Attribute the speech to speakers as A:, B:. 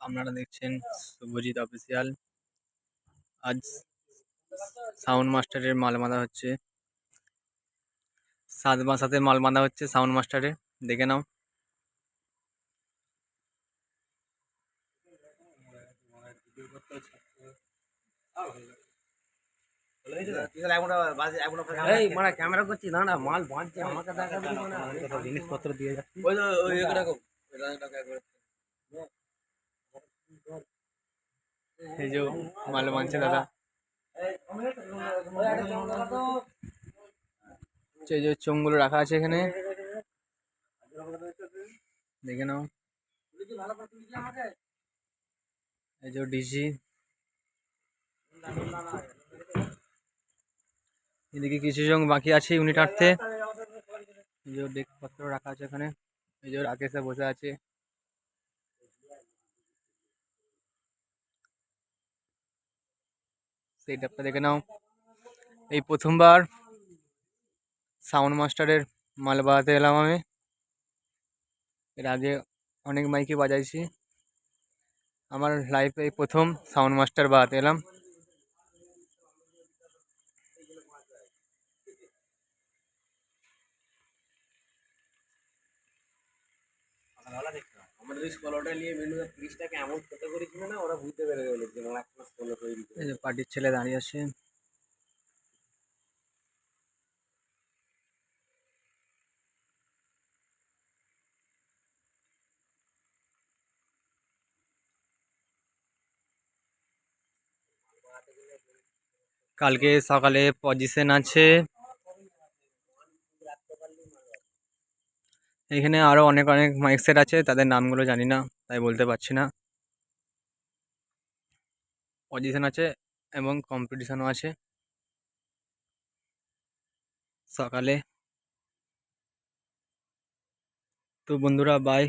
A: আপনারা দেখছেন শুভজিৎ অফিসিয়াল আজ সাউন্ড মাস্টারের মাল বাঁধা হচ্ছে সাত বাসাতে মাল বাঁধা হচ্ছে সাউন্ড মাস্টারে দেখে নাও
B: এই মানে ক্যামেরা করছি না না মাল বাঁধছে আমাকে মানে জিনিসপত্র দিয়ে যাচ্ছি
A: এই যে মাল বাঁধছে দাদা। হচ্ছে এই যে চোঙগুলো রাখা আছে এখানে। দেখে নাও। এই যে ডিজি এদিকে কিছু জন বাকি আছে ইউনিট আটতে। এই যে ডেস্কপত্র রাখা আছে এখানে। এই যে রাকেশে বসে আছে। সেইটাপটা দেখে নাও। এই প্রথমবার সাউন্ড মাস্টারের মাল বাজাতে এলাম আমি। এর আগে অনেক মাইকে বাজাইছি। আমার লাইফে এই প্রথম সাউন্ড মাস্টার বাজাতে এলাম।
B: আমাদের স্কলারটা নিয়ে মেনু ফ্রিজটাকে এমন ছোট করেছিল না? ওরা বুঝতে পেরে গেল যে আমার একটা স্কলার তৈরি করে।
A: এই যে পার্টির ছেলে দাঁড়িয়ে আছে। কালকে সকালে পজিশন আছে। এখানে আরও অনেক অনেক মাইক সেট আছে, তাদের নামগুলো জানি না, তাই বলতে পারছি না। পজিশন আছে এবং কম্পিটিশনও আছে। সকালে। তো বন্ধুরা বাই